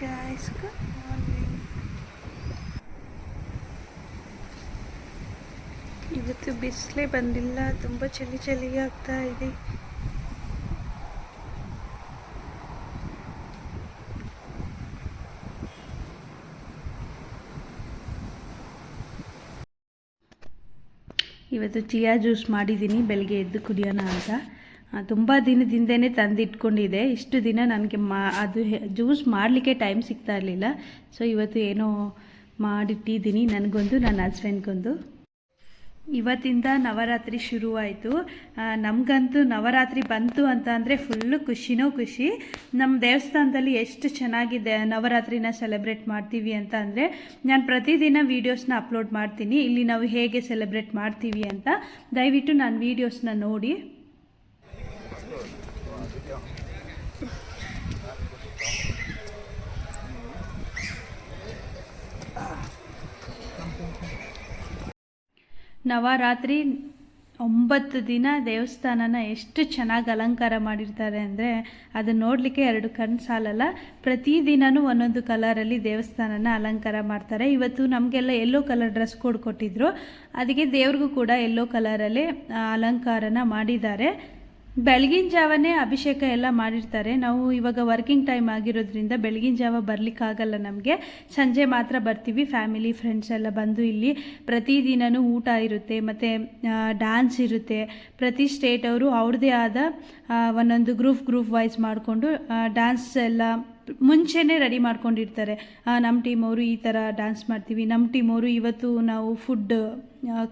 guys, good morning. ಇವತ್ತು ಬಿಸಿಲೇ ಬಂದಿಲ್ಲ. ತುಂಬ ಚಳಿ ಚಳಿ ಆಗ್ತಾ ಇದೆ. ಇವತ್ತು ಚಿಯಾ ಜ್ಯೂಸ್ ಮಾಡಿದ್ದೀನಿ. ಬೆಳಗ್ಗೆ ಎದ್ದು ಕುಡಿಯೋಣ ಅಂತ. ತುಂಬ ದಿನದಿಂದನೇ ತಂದಿಟ್ಕೊಂಡಿದ್ದೆ ಇಷ್ಟು ದಿನ ನನಗೆ ಮಾ, ಅದು ಜ್ಯೂಸ್ ಮಾಡಲಿಕ್ಕೆ ಟೈಮ್ ಸಿಗ್ತಾ ಇರಲಿಲ್ಲ. ಸೊ ಇವತ್ತು ಏನೋ ಮಾಡಿಟ್ಟಿದ್ದೀನಿ. ನನಗೊಂದು ನನ್ನ ಹಸ್ಬೆಂಡ್ಗೊಂದು ಇವತ್ತಿಂದ ನವರಾತ್ರಿ ಶುರುವಾಯಿತು. ನಮಗಂತೂ ನವರಾತ್ರಿ ಬಂತು ಅಂತ ಅಂದರೆ ಫುಲ್ಲು ಖುಷಿನೋ ಖುಷಿ. ನಮ್ಮ ದೇವಸ್ಥಾನದಲ್ಲಿ ಎಷ್ಟು ಚೆನ್ನಾಗಿದೆ ನವರಾತ್ರಿನ ಸೆಲೆಬ್ರೇಟ್ ಮಾಡ್ತೀವಿ ಅಂತ ಅಂದರೆ ನಾನು ಪ್ರತಿದಿನ ವೀಡಿಯೋಸ್ನ ಅಪ್ಲೋಡ್ ಮಾಡ್ತೀನಿ. ಇಲ್ಲಿ ನಾವು ಹೇಗೆ ಸೆಲೆಬ್ರೇಟ್ ಮಾಡ್ತೀವಿ ಅಂತ ದಯವಿಟ್ಟು ನಾನು ವೀಡಿಯೋಸ್ನ ನೋಡಿ. ನವರಾತ್ರಿ ಒಂಬತ್ತು ದಿನ ದೇವಸ್ಥಾನನ ಎಷ್ಟು ಚೆನ್ನಾಗಿ ಅಲಂಕಾರ ಮಾಡಿರ್ತಾರೆ ಅಂದರೆ ಅದನ್ನು ನೋಡಲಿಕ್ಕೆ ಎರಡು ಕಣ್ಣು ಸಾಲಲ್ಲ. ಪ್ರತಿದಿನವೂ ಒಂದೊಂದು ಕಲರಲ್ಲಿ ದೇವಸ್ಥಾನನ ಅಲಂಕಾರ ಮಾಡ್ತಾರೆ. ಇವತ್ತು ನಮಗೆಲ್ಲ ಎಲ್ಲೋ ಕಲರ್ ಡ್ರೆಸ್ ಕೋಡ್ ಕೊಟ್ಟಿದ್ರು. ಅದಕ್ಕೆ ದೇವ್ರಿಗೂ ಕೂಡ ಎಲ್ಲೋ ಕಲರಲ್ಲಿ ಅಲಂಕಾರನ ಮಾಡಿದ್ದಾರೆ. ಬೆಳಗಿನ ಜಾವನೇ ಅಭಿಷೇಕ ಎಲ್ಲ ಮಾಡಿರ್ತಾರೆ. ನಾವು ಇವಾಗ ವರ್ಕಿಂಗ್ ಟೈಮ್ ಆಗಿರೋದ್ರಿಂದ ಬೆಳಗಿನ ಜಾವ ಬರಲಿಕ್ಕಾಗಲ್ಲ ನಮಗೆ. ಸಂಜೆ ಮಾತ್ರ ಬರ್ತೀವಿ. ಫ್ಯಾಮಿಲಿ ಫ್ರೆಂಡ್ಸ್ ಎಲ್ಲ ಬಂದು ಇಲ್ಲಿ ಪ್ರತಿದಿನವೂ ಊಟ ಇರುತ್ತೆ. ಮತ್ತು ಡ್ಯಾನ್ಸ್ ಇರುತ್ತೆ. ಪ್ರತಿ ಸ್ಟೇಟ್ ಅವರು ಅವ್ರದ್ದೇ ಆದ ಒಂದೊಂದು ಗ್ರೂಪ್ ಗ್ರೂಪ್ ವೈಸ್ ಮಾಡಿಕೊಂಡು ಡ್ಯಾನ್ಸ್ ಎಲ್ಲ ಮುಂಚೆನೇ ರೆಡಿ ಮಾಡ್ಕೊಂಡಿರ್ತಾರೆ. ನಮ್ಮ ಟೀಮ್ ಅವರು ಈ ಥರ ಡ್ಯಾನ್ಸ್ ಮಾಡ್ತೀವಿ ನಮ್ಮ ಟೀಮ್ ಅವರು ಇವತ್ತು ನಾವು ಫುಡ್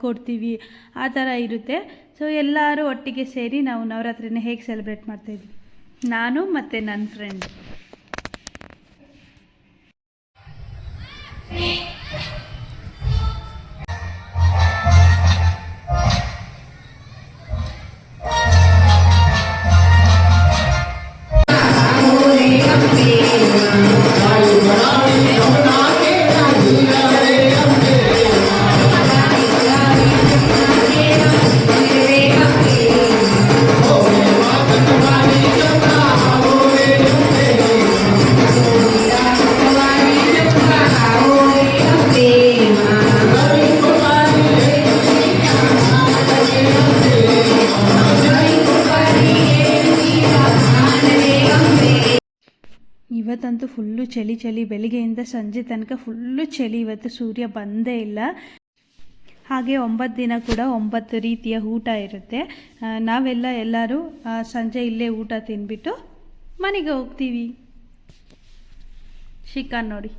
ಕೊಡ್ತೀವಿ, ಆ ಥರ ಇರುತ್ತೆ. ಸೊ ಎಲ್ಲರೂ ಒಟ್ಟಿಗೆ ಸೇರಿ ನಾವು ನವರಾತ್ರಿನ ಹೇಗೆ ಸೆಲೆಬ್ರೇಟ್ ಮಾಡ್ತಾಯಿದ್ವಿ ನಾನು ಮತ್ತು ನನ್ನ ಫ್ರೆಂಡ್ ಇವತ್ತಂತೂ ಫುಲ್ಲು ಚಳಿ ಚಳಿ. ಬೆಳಿಗ್ಗೆಯಿಂದ ಸಂಜೆ ತನಕ ಫುಲ್ಲು ಚಳಿ. ಇವತ್ತು ಸೂರ್ಯ ಬಂದೇ ಇಲ್ಲ. ಹಾಗೆ ಒಂಬತ್ತು ದಿನ ಕೂಡ ಒಂಬತ್ತು ರೀತಿಯ ಊಟ ಇರುತ್ತೆ. ನಾವೆಲ್ಲ ಎಲ್ಲರೂ ಸಂಜೆ ಇಲ್ಲೇ ಊಟ ತಿನ್ಬಿಟ್ಟು ಮನೆಗೆ ಹೋಗ್ತೀವಿ. ಶಿಕಾನ್ ನೋಡಿ.